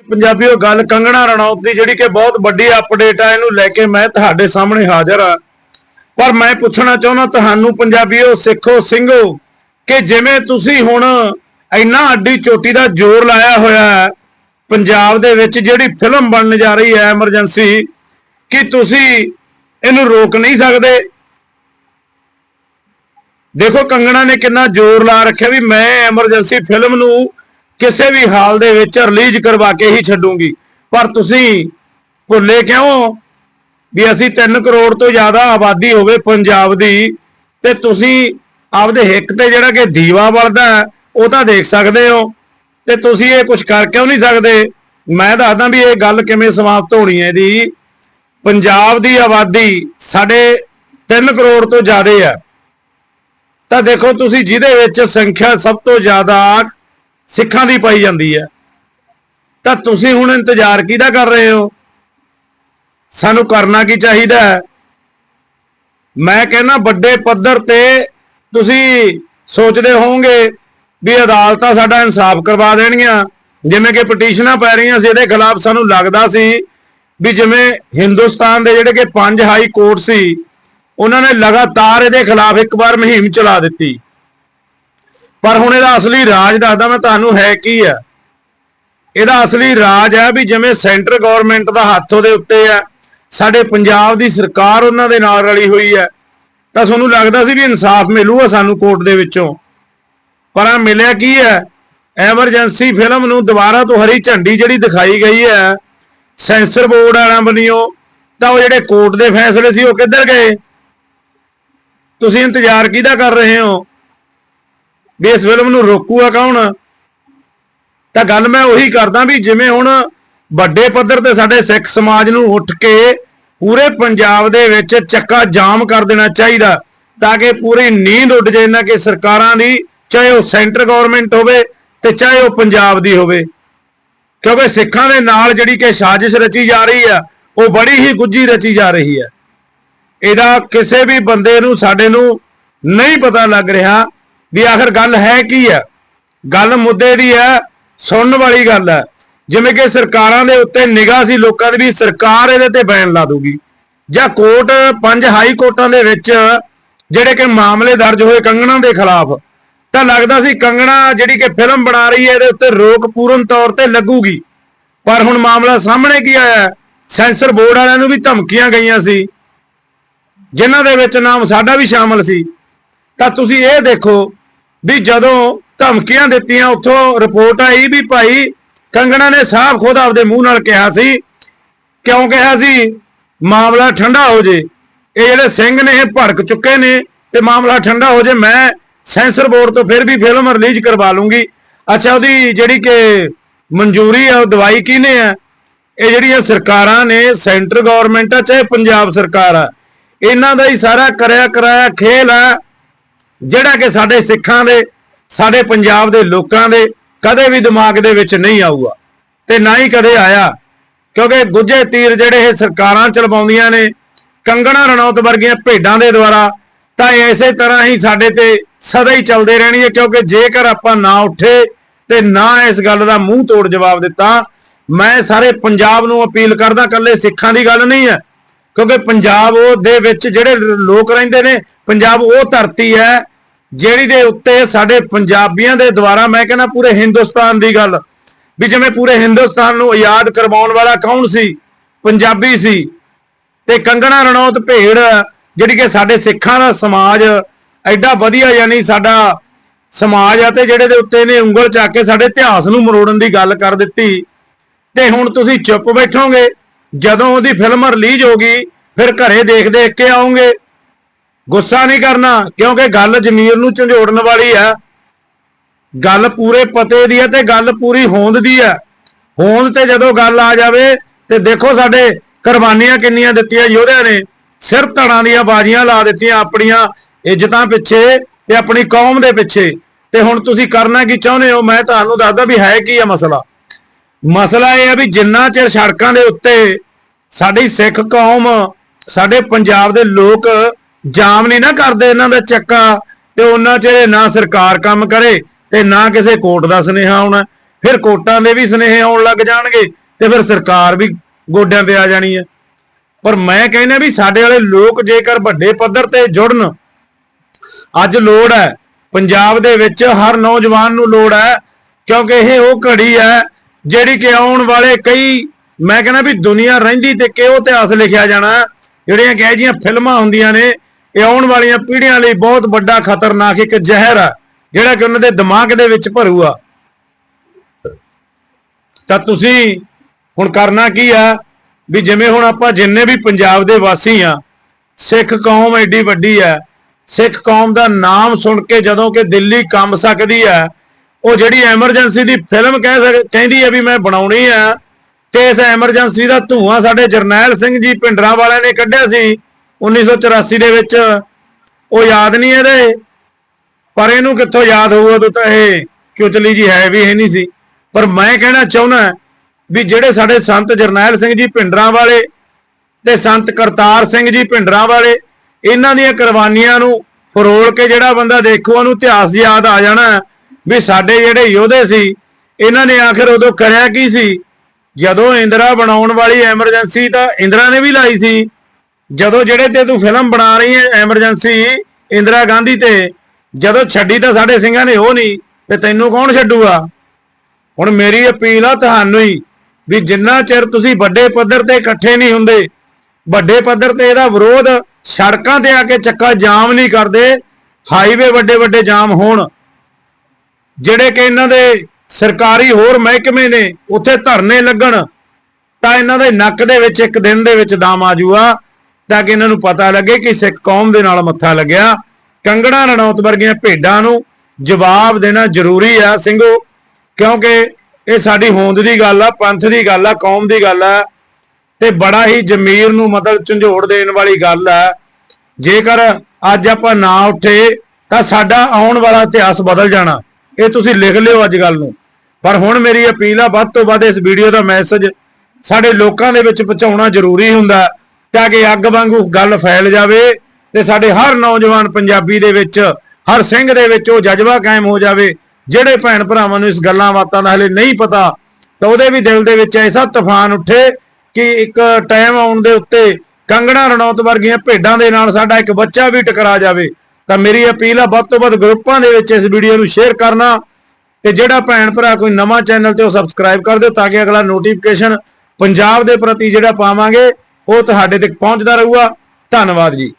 ਪੰਜਾਬੀਓ, ਗੱਲ ਕੰਗਣਾ ਰਣੌਤ ਦੀ, ਜਿਹੜੀ ਕਿ ਬਹੁਤ ਵੱਡੀ ਅਪਡੇਟ ਆ, ਇਹਨੂੰ ਲੈ ਕੇ ਮੈਂ ਤੁਹਾਡੇ ਸਾਹਮਣੇ ਹਾਜ਼ਰ ਆ। ਪਰ ਮੈਂ ਪੁੱਛਣਾ ਚਾਹੁੰਦਾ, ਤੁਹਾਨੂੰ ਪੰਜਾਬੀਓ, ਸਿੱਖੋ, ਸਿੰਘੋ, ਕਿ ਜਿਵੇਂ ਤੁਸੀਂ ਹੁਣ ਇੰਨਾ ਅੱਡੀ ਚੋਟੀ ਦਾ ਜ਼ੋਰ ਲਾਇਆ ਹੋਇਆ ਹੈ, ਪੰਜਾਬ ਦੇ ਵਿੱਚ ਜਿਹੜੀ ਫਿਲਮ ਬਣਨ ਜਾ ਰਹੀ ਹੈ ਐਮਰਜੈਂਸੀ ਕਿ ਤੁਸੀਂ ਇਹਨੂੰ ਰੋਕ ਨਹੀਂ ਸਕਦੇ? ਦੇਖੋ, ਕੰਗਣਾ ਨੇ ਕਿੰਨਾ ਜ਼ੋਰ ਲਾ ਰੱਖਿਆ ਵੀ ਮੈਂ ਐਮਰਜੈਂਸੀ ਫਿਲਮ ਨੂੰ ਕਿਸੇ ਵੀ ਹਾਲ ਦੇ ਵਿੱਚ ਰਿਲੀਜ਼ ਕਰਵਾ ਕੇ ਹੀ ਛੱਡੂਗੀ। ਪਰ ਤੁਸੀਂ ਭੁੱਲੇ ਕਿਉਂ? ਵੀ ਅਸੀਂ 3 ਕਰੋੜ ਤੋਂ ਜ਼ਿਆਦਾ ਆਬਾਦੀ ਹੋਵੇ ਪੰਜਾਬ ਦੀ, ਤੇ ਤੁਸੀਂ ਆਪਦੇ ਹਿੱਕ ਤੇ ਜਿਹੜਾ ਕਿ ਦੀਵਾ ਬਲਦਾ ਉਹ ਤਾਂ ਦੇਖ ਸਕਦੇ ਹੋ। ਤੇ ਤੁਸੀਂ ਇਹ ਕੁਝ ਕਰ ਕਿਉਂ ਨਹੀਂ ਸਕਦੇ? ਮੈਂ ਦੱਸਦਾ ਵੀ ਇਹ ਗੱਲ ਕਿਵੇਂ ਸਮਾਪਤ ਹੋਣੀ ਹੈ ਇਹਦੀ। ਪੰਜਾਬ ਦੀ ਆਬਾਦੀ ਸਾਡੇ 3 ਕਰੋੜ ਤੋਂ ਜ਼ਿਆਦਾ ਹੈ। ਤਾਂ ਦੇਖੋ, ਤੁਸੀਂ ਜਿਹਦੇ ਵਿੱਚ ਸੰਖਿਆ ਸਭ ਤੋਂ ਜ਼ਿਆਦਾ ਸਿੱਖਾਂ ਦੀ ਪਾਈ ਜਾਂਦੀ ਹੈ। ਤਾਂ ਤੁਸੀਂ ਹੁਣ ਇੰਤਜ਼ਾਰ ਕਿਹਦਾ ਕਰ ਰਹੇ ਹੋ? ਸਾਨੂੰ ਕਰਨਾ ਕੀ ਚਾਹੀਦਾ ਹੈ? ਮੈਂ ਕਹਿੰਦਾ ਵੱਡੇ ਪੱਧਰ ਤੇ ਤੁਸੀਂ ਸੋਚਦੇ ਹੋਵੋਗੇ ਵੀ ਅਦਾਲਤਾਂ ਸਾਡਾ ਇਨਸਾਫ ਕਰਵਾ ਦੇਣਗੀਆਂ। ਜਿਵੇਂ ਕਿ ਪਟੀਸ਼ਨਾਂ ਪੈ ਰਹੀਆਂ ਸੀ, ਇਹਦੇ ਖਿਲਾਫ ਸਾਨੂੰ ਲੱਗਦਾ ਸੀ ਵੀ ਜਿਵੇਂ ਹਿੰਦੁਸਤਾਨ ਦੇ ਜਿਹੜੇ ਕਿ ਪੰਜ ਹਾਈ ਕੋਰਟ ਸੀ, ਉਹਨਾਂ ਨੇ ਲਗਾਤਾਰ ਇਹਦੇ ਖਿਲਾਫ ਇੱਕ ਵਾਰ ਮੁਹਿੰਮ ਚਲਾ ਦਿੱਤੀ। ਪਰ ਹੁਣ ਇਹਦਾ ਅਸਲੀ ਰਾਜ ਦੱਸਦਾ ਮੈਂ ਤੁਹਾਨੂੰ ਹੈ ਕੀ ਹੈ ਇਹਦਾ ਅਸਲੀ ਰਾਜ ਹੈ ਵੀ ਜਿਵੇਂ ਸੈਂਟਰ ਗਵਰਨਮੈਂਟ ਦਾ ਹੱਥ ਉਹਦੇ ਉੱਤੇ ਹੈ ਸਾਡੇ ਪੰਜਾਬ ਦੀ ਸਰਕਾਰ ਉਹਨਾਂ ਦੇ ਨਾਲ ਰਲੀ ਹੋਈ ਹੈ ਤਾਂ ਤੁਹਾਨੂੰ ਲੱਗਦਾ ਸੀ ਵੀ ਇਨਸਾਫ ਮਿਲੂਗਾ ਸਾਨੂੰ ਕੋਰਟ ਦੇ ਵਿੱਚੋਂ। ਪਰ ਆ ਮਿਲਿਆ ਕੀ ਹੈ ਐਮਰਜੈਂਸੀ ਫਿਲਮ ਨੂੰ ਦੁਬਾਰਾ ਤੋਂ ਹਰੀ ਝੰਡੀ ਜਿਹੜੀ ਦਿਖਾਈ ਗਈ ਹੈ ਸੈਂਸਰ ਬੋਰਡ ਵਾਲਿਆਂ ਬਣਿਓ ਤਾਂ ਉਹ ਜਿਹੜੇ ਕੋਰਟ ਦੇ ਫੈਸਲੇ ਸੀ ਉਹ ਕਿੱਧਰ ਗਏ? ਤੁਸੀਂ ਇੰਤਜ਼ਾਰ ਕਿਹਦਾ ਕਰ ਰਹੇ ਹੋ? ਵੀ ਇਸ ਫਿਲਮ ਨੂੰ ਰੋਕੂਗਾ ਕੌਣ? ਤਾਂ ਗੱਲ ਮੈਂ ਉਹੀ ਕਰਦਾ ਵੀ ਜਿਵੇਂ ਹੁਣ ਵੱਡੇ ਪੱਧਰ ਤੇ ਸਾਡੇ ਸਿੱਖ ਸਮਾਜ ਨੂੰ ਉੱਠ ਕੇ ਪੂਰੇ ਪੰਜਾਬ ਦੇ ਵਿੱਚ ਚੱਕਾ ਜਾਮ ਕਰ ਦੇਣਾ ਚਾਹੀਦਾ ਤਾਂ ਕਿ ਪੂਰੀ ਨੀਂਦ ਉੱਡ ਜਾਏ ਨਾ ਕਿ ਸਰਕਾਰਾਂ ਦੀ, ਚਾਹੇ ਉਹ ਸੈਂਟਰ ਗਵਰਨਮੈਂਟ ਹੋਵੇ ਤੇ ਚਾਹੇ ਉਹ ਪੰਜਾਬ ਦੀ ਹੋਵੇ। ਕਿਉਂਕਿ ਸਿੱਖਾਂ ਦੇ ਨਾਲ ਜਿਹੜੀ ਕਿ ਸਾਜ਼ਿਸ਼ ਰਚੀ ਜਾ ਰਹੀ ਆ, ਉਹ ਬੜੀ ਹੀ ਗੁੱਜੀ ਰਚੀ ਜਾ ਰਹੀ ਹੈ ਇਹਦਾ ਕਿਸੇ ਵੀ ਬੰਦੇ ਨੂੰ, ਸਾਡੇ ਨੂੰ ਨਹੀਂ ਪਤਾ ਲੱਗ ਰਿਹਾ ਵੀ ਆਖਰ ਗੱਲ ਹੈ ਕੀ ਹੈ? ਗੱਲ ਮੁੱਦੇ ਦੀ ਹੈ, ਸੁਣਨ ਵਾਲੀ ਗੱਲ ਹੈ। ਜਿਵੇਂ ਕਿ ਸਰਕਾਰਾਂ ਦੇ ਉੱਤੇ ਨਿਗਾਹ ਸੀ, ਲੋਕਾਂ ਦੀ ਵੀ ਸਰਕਾਰ ਇਹਦੇ ਤੇ ਬੈਨ ਲਾ ਦੂਗੀ ਜਾਂ ਕੋਰਟ, ਪੰਜ ਹਾਈ ਕੋਰਟਾਂ ਦੇ ਵਿੱਚ ਜਿਹੜੇ ਕਿ ਮਾਮਲੇ ਦਰਜ ਹੋਏ ਕੰਗਣਾ ਦੇ ਖਿਲਾਫ, ਤਾਂ ਲੱਗਦਾ ਸੀ ਕੰਗਣਾ ਜਿਹੜੀ ਕਿ ਫਿਲਮ ਬਣਾ ਰਹੀ ਹੈ, ਇਹਦੇ ਉੱਤੇ ਰੋਕ ਪੂਰਨ ਤੌਰ ਤੇ ਲੱਗੂਗੀ। ਪਰ ਹੁਣ ਮਾਮਲਾ ਸਾਹਮਣੇ ਕੀ ਆਇਆ ਸੈਂਸਰ ਬੋਰਡ ਵਾਲਿਆਂ ਨੂੰ ਵੀ ਧਮਕੀਆਂ ਗਈਆਂ ਸੀ। ਜਿਨ੍ਹਾਂ ਦੇ ਵਿੱਚ ਨਾਮ ਸਾਡਾ ਵੀ ਸ਼ਾਮਲ ਸੀ। ਤਾਂ ਤੁਸੀਂ ਇਹ ਦੇਖੋ ਵੀ ਜਦੋਂ ਧਮਕੀਆਂ ਦਿੱਤੀਆਂ, ਉੱਥੋਂ ਰਿਪੋਰਟ ਆਈ ਵੀ ਭਾਈ ਕੰਗਣਾ ਨੇ ਸਾਫ਼ ਖੁਦ ਆਪਦੇ ਮੂੰਹ ਨਾਲ ਕਿਹਾ ਸੀ, ਕਿਉਂ ਕਿਹਾ ਸੀ? ਮਾਮਲਾ ਠੰਡਾ ਹੋ ਜੇ। ਇਹ ਜਿਹੜੇ ਸਿੰਘ ਨੇ, ਇਹ ਭੜਕ ਚੁੱਕੇ ਨੇ, ਤੇ ਮਾਮਲਾ ਠੰਡਾ ਹੋ ਜੇ, ਮੈਂ ਸੈਂਸਰ ਬੋਰਡ ਤੋਂ ਫਿਰ ਵੀ ਫਿਲਮ ਰਿਲੀਜ਼ ਕਰਵਾ ਲੂੰਗੀ। ਅੱਛਾ, ਉਹਦੀ ਜਿਹੜੀ ਕਿ ਮਨਜ਼ੂਰੀ ਆ, ਉਹ ਦਵਾਈ ਕਿਹਨੇ ਆ? ਇਹ ਜਿਹੜੀਆਂ ਸਰਕਾਰਾਂ ਨੇ, ਸੈਂਟਰ ਗਵਰਨਮੈਂਟ ਆ, ਚਾਹੇ ਪੰਜਾਬ ਸਰਕਾਰ ਆ, ਇਹਨਾਂ ਦਾ ਹੀ ਸਾਰਾ ਕਰਿਆ ਕਰਾਇਆ ਖੇਲ ਆ। ਜਿਹੜਾ ਕਿ ਸਾਡੇ ਸਿੱਖਾਂ ਦੇ, ਸਾਡੇ ਪੰਜਾਬ ਦੇ ਲੋਕਾਂ ਦੇ ਕਦੇ ਵੀ ਦਿਮਾਗ ਦੇ ਵਿੱਚ ਨਹੀਂ ਆਊਗਾ। ਤੇ ਨਾ ਹੀ ਕਦੇ ਆਇਆ, ਕਿਉਂਕਿ ਗੁੱਜੇ ਤੀਰ ਜਿਹੜੇ ਇਹ ਸਰਕਾਰਾਂ ਚਲਵਾਉਂਦੀਆਂ ਨੇ, ਕੰਗਣਾ ਰਣੌਤ ਵਰਗੀਆਂ ਭੇਡਾਂ ਦੇ ਦੁਆਰਾ, ਤਾਂ ਇਹ ਇਸੇ ਤਰ੍ਹਾਂ ਹੀ ਸਾਡੇ ਤੇ ਸਦਾ ਹੀ ਚੱਲਦੇ ਰਹਿਣੀ ਹੈ ਕਿਉਂਕਿ ਜੇਕਰ ਆਪਾਂ ਨਾ ਉੱਠੇ ਤੇ ਨਾ ਇਸ ਗੱਲ ਦਾ ਮੂੰਹ ਤੋੜ ਜਵਾਬ ਦਿੱਤਾ, ਮੈਂ ਸਾਰੇ ਪੰਜਾਬ ਨੂੰ ਅਪੀਲ ਕਰਦਾ ਕੱਲੇ ਸਿੱਖਾਂ ਦੀ ਗੱਲ ਨਹੀਂ ਹੈ। ਕਿਉਂਕਿ ਪੰਜਾਬ ਉਹ ਦੇ ਵਿੱਚ ਜਿਹੜੇ ਲੋਕ ਰਹਿੰਦੇ ਨੇ, ਪੰਜਾਬ ਉਹ ਧਰਤੀ ਹੈ ਜਿਹੜੀ ਦੇ ਉੱਤੇ ਸਾਡੇ ਪੰਜਾਬੀਆਂ ਦੇ ਦੁਆਰਾ ਮੈਂ ਕਹਿੰਦਾ ਪੂਰੇ ਹਿੰਦੁਸਤਾਨ ਦੀ ਗੱਲ, ਵੀ ਜਿਵੇਂ ਪੂਰੇ ਹਿੰਦੁਸਤਾਨ ਨੂੰ ਆਜ਼ਾਦ ਕਰਵਾਉਣ ਵਾਲਾ ਕੌਣ ਸੀ? ਪੰਜਾਬੀ ਸੀ। ਤੇ ਕੰਗਣਾ ਰਣੌਤ ਭੇੜ, ਜਿਹੜੀ ਕਿ ਸਾਡੇ ਸਿੱਖਾਂ ਦਾ ਸਮਾਜ, ਐਡਾ ਵਧੀਆ ਯਾਨੀ ਸਾਡਾ ਸਮਾਜ ਆ ਤੇ ਜਿਹੜੇ ਦੇ ਉੱਤੇ ਨੇ ਉਂਗਲ ਚੱਕ ਕੇ ਸਾਡੇ ਇਤਿਹਾਸ ਨੂੰ ਮਰੋੜਨ ਦੀ ਗੱਲ ਕਰ ਦਿੱਤੀ। ਤੇ ਹੁਣ ਤੁਸੀਂ ਚੁੱਪ ਬੈਠੋਗੇ, ਜਦੋਂ ਉਹਦੀ ਫਿਲਮ ਰਿਲੀਜ਼ ਹੋ ਗਈ, ਫਿਰ ਘਰੇ ਦੇਖ ਦੇਖ ਕੇ ਆਉਂਗੇ ਗੁੱਸਾ ਨਹੀਂ ਕਰਨਾ, ਕਿਉਂਕਿ ਗੱਲ ਜ਼ਮੀਰ ਨੂੰ ਝੰਜੋੜਨ ਵਾਲੀ ਹੈ। ਗੱਲ ਪੂਰੇ ਪਤੇ ਦੀ ਹੈ ਤੇ ਗੱਲ ਪੂਰੀ ਹੋਂਦ ਦੀ ਹੈ। ਹੋਂਦ ਤੇ ਜਦੋਂ ਗੱਲ ਆ ਜਾਵੇ ਤੇ ਦੇਖੋ ਸਾਡੇ ਕੁਰਬਾਨੀਆਂ ਕਿੰਨੀਆਂ ਦਿੱਤੀਆਂ ਯੋਧਿਆਂ ਨੇ। ਸਿਰ ਧੜਾਂ ਦੀਆਂ ਬਾਜ਼ੀਆਂ ਲਾ ਦਿੱਤੀਆਂ ਆਪਣੀਆਂ ਇੱਜ਼ਤਾਂ ਪਿੱਛੇ ਤੇ ਆਪਣੀ ਕੌਮ ਦੇ ਪਿੱਛੇ। ਤੇ ਹੁਣ ਤੁਸੀਂ ਕਰਨਾ ਕੀ ਚਾਹੁੰਦੇ ਹੋ? ਮੈਂ ਤੁਹਾਨੂੰ ਦੱਸਦਾ ਵੀ ਹੈ ਕੀ ਹੈ ਮਸਲਾ। ਮਸਲਾ ਇਹ ਹੈ ਵੀ ਜਿੰਨਾ ਚਿਰ ਸੜਕਾਂ ਦੇ ਉੱਤੇ ਸਾਡੀ ਸਿੱਖ ਕੌਮ, ਸਾਡੇ ਪੰਜਾਬ ਦੇ ਲੋਕ ਜਾਮ ਨਹੀਂ ਨਾ ਕਰਦੇ ਇਹਨਾਂ ਦਾ ਚੱਕਾ, ਤੇ ਉਹਨਾਂ ਚਿਰ ਨਾ ਸਰਕਾਰ ਕੰਮ ਕਰੇ ਤੇ ਨਾ ਕਿਸੇ ਕੋਰਟ ਦਾ ਸੁਨੇਹਾ ਆਉਣਾ। ਫਿਰ ਕੋਟਾਂ ਦੇ ਵੀ ਸਨੇਹ ਆਉਣ ਲੱਗ ਜਾਣਗੇ ਤੇ ਫਿਰ ਸਰਕਾਰ ਵੀ ਗੋਡਿਆਂ ਤੇ ਆ ਜਾਣੀ ਹੈ। ਪਰ ਮੈਂ ਕਹਿੰਦਾ ਵੀ ਸਾਡੇ ਵਾਲੇ ਲੋਕ ਜੇਕਰ ਵੱਡੇ ਪੱਧਰ ਤੇ ਜੁੜਨ, ਅੱਜ ਲੋੜ ਹੈ, ਪੰਜਾਬ ਦੇ ਵਿੱਚ ਹਰ ਨੌਜਵਾਨ ਨੂੰ ਲੋੜ ਹੈ, ਕਿਉਂਕਿ ਇਹ ਉਹ ਘੜੀ ਹੈ ਜਿਹੜੀ ਕਿ ਆਉਣ ਵਾਲੇ ਕਈ, ਮੈਂ ਕਹਿੰਦਾ ਵੀ ਦੁਨੀਆ ਰਹਿੰਦੀ ਤੇ ਕਿਹੋ ਇਤਿਹਾਸ ਲਿਖਿਆ ਜਾਣਾ, ਜਿਹੜੀਆਂ ਕਹੇ ਜੀਆਂ ਫਿਲਮਾਂ ਹੁੰਦੀਆਂ ਨੇ ਇਹ ਆਉਣ ਵਾਲੀਆਂ ਪੀੜ੍ਹੀਆਂ ਲਈ ਬਹੁਤ ਵੱਡਾ ਖਤਰਨਾਕ ਇੱਕ ਜ਼ਹਿਰ ਆ, ਜਿਹੜਾ ਕਿ ਉਹਨਾਂ ਦੇ ਦਿਮਾਗ ਦੇ ਵਿੱਚ ਭਰੂਗਾ ਤਾਂ ਤੁਸੀਂ ਹੁਣ ਕਰਨਾ ਕੀ ਆ ਵੀ ਜਿਵੇਂ ਹੁਣ ਆਪਾਂ ਜਿੰਨੇ ਵੀ ਪੰਜਾਬ ਦੇ ਵਾਸੀ ਆ, ਸਿੱਖ ਕੌਮ ਐਡੀ ਵੱਡੀ ਹੈ ਸਿੱਖ ਕੌਮ ਦਾ ਨਾਮ ਸੁਣ ਕੇ ਜਦੋਂ ਕਿ ਦਿੱਲੀ ਕੰਬ ਸਕਦੀ ਹੈ ਉਹ ਜਿਹੜੀ ਐਮਰਜੈਂਸੀ ਦੀ ਫਿਲਮ ਕਹਿ ਸਕ- ਕਹਿੰਦੀ ਹੈ ਵੀ ਮੈਂ ਬਣਾਉਣੀ ਆ, ਤੇ ਇਸ ਐਮਰਜੈਂਸੀ ਦਾ ਧੂਆਂ ਸਾਡੇ ਜਰਨੈਲ ਸਿੰਘ ਜੀ ਪਿੰਡਰਾਂ ਵਾਲਿਆਂ ਨੇ ਕੱਢਿਆ ਸੀ 1984 ਦੇ ਵਿੱਚ ਉਹ ਯਾਦ ਨਹੀਂ ਇਹਦੇ, ਪਰ ਇਹਨੂੰ ਕਿੱਥੋਂ ਯਾਦ ਹੋਊ ਉਦੋਂ ਤਾਂ ਇਹ ਚੁਚਲੀ ਜੀ ਹੈ ਵੀ ਹੈ ਨਹੀਂ ਸੀ। ਪਰ ਮੈਂ ਕਹਿਣਾ ਚਾਹੁੰਦਾ ਵੀ ਜਿਹੜੇ ਸਾਡੇ ਸੰਤ ਜਰਨੈਲ ਸਿੰਘ ਜੀ ਭਿੰਡਰਾਂ ਵਾਲੇ ਤੇ ਸੰਤ ਕਰਤਾਰ ਸਿੰਘ ਜੀ ਭਿੰਡਰਾਂ ਵਾਲੇ ਇਹਨਾਂ ਦੀਆਂ ਕੁਰਬਾਨੀਆਂ ਨੂੰ ਫਰੋਲ ਕੇ ਜਿਹੜਾ ਬੰਦਾ ਦੇਖੋ, ਉਹਨੂੰ ਇਤਿਹਾਸ ਯਾਦ ਆ ਜਾਣਾ ਵੀ ਸਾਡੇ ਜਿਹੜੇ ਯੋਧੇ ਸੀ, ਇਹਨਾਂ ਨੇ ਆਖਿਰ ਉਦੋਂ ਕਰਿਆ ਕੀ ਸੀ? ਜਦੋਂ ਇੰਦਰਾ ਬਣਾਉਣ ਵਾਲੀ ਐਮਰਜੈਂਸੀ ਤਾਂ ਇੰਦਰਾ ਨੇ ਵੀ ਲਾਈ ਸੀ। ਜਦੋਂ ਜਿਹੜੇ ਤੇ ਤੂੰ ਫਿਲਮ ਬਣਾ ਰਹੀ ਹੈ ਐਮਰਜੈਂਸੀ ਇੰਦਰਾ ਗਾਂਧੀ ਤੇ, ਜਦੋਂ ਛੱਡੀ ਤਾਂ ਸਾਡੇ ਸਿੰਘਾਂ ਨੇ ਉਹ ਨਹੀਂ, ਤੇ ਤੈਨੂੰ ਕੌਣ ਛੱਡੂਗਾ? ਹੁਣ ਮੇਰੀ ਅਪੀਲ ਆ ਤੁਹਾਨੂੰ ਹੀ ਵੀ ਜਿੰਨਾ ਚਿਰ ਤੁਸੀਂ ਵੱਡੇ ਪੱਧਰ ਤੇ ਇਕੱਠੇ ਨਹੀਂ ਹੁੰਦੇ, ਵੱਡੇ ਪੱਧਰ ਤੇ ਇਹਦਾ ਵਿਰੋਧ ਸੜਕਾਂ ਤੇ ਆ ਕੇ ਚੱਕਾ ਜਾਮ ਨਹੀਂ ਕਰਦੇ ਹਾਈਵੇ ਵੱਡੇ ਵੱਡੇ ਜਾਮ ਹੋਣ। ਜਿਹੜੇ ਕਿ ਇਹਨਾਂ ਦੇ ਸਰਕਾਰੀ ਹੋਰ ਮਹਿਕਮੇ ਨੇ, ਉੱਥੇ ਧਰਨੇ ਲੱਗਣ, ਤਾਂ ਇਹਨਾਂ ਦੇ ਨੱਕ ਦੇ ਵਿੱਚ ਇੱਕ ਦਿਨ ਦੇ ਵਿੱਚ ਦਮ ਆ ਜੂਗਾ। ਤਾਂ ਕਿ ਇਹਨਾਂ ਨੂੰ ਪਤਾ ਲੱਗੇ ਕਿ ਸਿੱਖ ਕੌਮ ਦੇ ਨਾਲ ਮੱਥਾ ਲੱਗਿਆ। ਕੰਗਣਾ ਰਣੌਤ ਵਰਗੀਆਂ ਭੇਡਾਂ ਨੂੰ ਜਵਾਬ ਦੇਣਾ ਜ਼ਰੂਰੀ ਆ, ਸਿੰਘੋ, ਕਿਉਂਕਿ ਇਹ ਸਾਡੀ ਹੋਂਦ ਦੀ ਗੱਲ ਆ, ਪੰਥ ਦੀ ਗੱਲ ਆ, ਕੌਮ ਦੀ ਗੱਲ ਆ, ਤੇ ਬੜਾ ਹੀ ਜ਼ਮੀਰ ਨੂੰ ਮਤਲਬ ਝੰਜੋੜ ਦੇਣ ਵਾਲੀ ਗੱਲ ਆ। ਜੇਕਰ ਅੱਜ ਆਪਾਂ ਨਾ ਉੱਠੇ, ਤਾਂ ਸਾਡਾ ਆਉਣ ਵਾਲਾ ਇਤਿਹਾਸ ਬਦਲ ਜਾਣਾ। ਇਹ ਤੁਸੀਂ ਲਿਖ ਲਿਓ ਅੱਜ ਗੱਲ ਨੂੰ। ਪਰ ਹੁਣ ਮੇਰੀ ਅਪੀਲ ਆ, ਵੱਧ ਤੋਂ ਵੱਧ ਇਸ ਵੀਡੀਓ ਦਾ ਮੈਸੇਜ ਸਾਡੇ ਲੋਕਾਂ ਦੇ ਵਿੱਚ ਪਹੁੰਚਾਉਣਾ ਜ਼ਰੂਰੀ ਹੁੰਦਾ। ਤਾਂ ਕਿ ਅੱਗ ਵਾਂਗੂ ਗੱਲ ਫੈਲ ਜਾਵੇ ਤੇ ਸਾਡੇ ਹਰ ਨੌਜਵਾਨ ਪੰਜਾਬੀ ਦੇ ਵਿੱਚ, ਹਰ ਸਿੰਘ ਦੇ ਵਿੱਚ ਉਹ ਜਜ਼ਬਾ ਕਾਇਮ ਹੋ ਜਾਵੇ, ਜਿਹੜੇ ਭੈਣ ਭਰਾਵਾਂ ਨੂੰ ਇਸ ਗੱਲਾਂ ਬਾਤਾਂ ਦਾ ਹਲੇ ਨਹੀਂ ਪਤਾ, ਤਾਂ ਉਹਦੇ ਵੀ ਦਿਲ ਦੇ ਵਿੱਚ ਐਸਾ ਤੂਫਾਨ ਉੱਠੇ ਕਿ ਇੱਕ ਟਾਈਮ ਆਉਣ ਦੇ ਉੱਤੇ ਕੰਗਣਾ ਰਣੌਤ ਵਰਗੀਆਂ ਭੇਡਾਂ ਦੇ ਨਾਲ ਸਾਡਾ ਇੱਕ ਬੱਚਾ ਵੀ ਟਕਰਾ ਜਾਵੇ। ਤਾਂ ਮੇਰੀ ਅਪੀਲ ਆ, ਵੱਧ ਤੋਂ ਵੱਧ ਗਰੁੱਪਾਂ ਦੇ ਵਿੱਚ ਇਸ ਵੀਡੀਓ ਨੂੰ ਸ਼ੇਅਰ ਕਰਨਾ ਤੇ ਜਿਹੜਾ ਭੈਣ ਭਰਾ ਕੋਈ ਨਵਾਂ ਚੈਨਲ ਤੇ ਉਹ ਸਬਸਕ੍ਰਾਈਬ ਕਰ ਦਿਓ ਤਾਂ ਕਿ ਅਗਲਾ ਨੋਟੀਫਿਕੇਸ਼ਨ ਪੰਜਾਬ ਦੇ ਪ੍ਰਤੀ ਜਿਹੜਾ ਪਾਵਾਂਗੇ। ਉਹ ਤੁਹਾਡੇ ਤੱਕ ਪਹੁੰਚਦਾ ਰਹੂਗਾ। ਧੰਨਵਾਦ ਜੀ।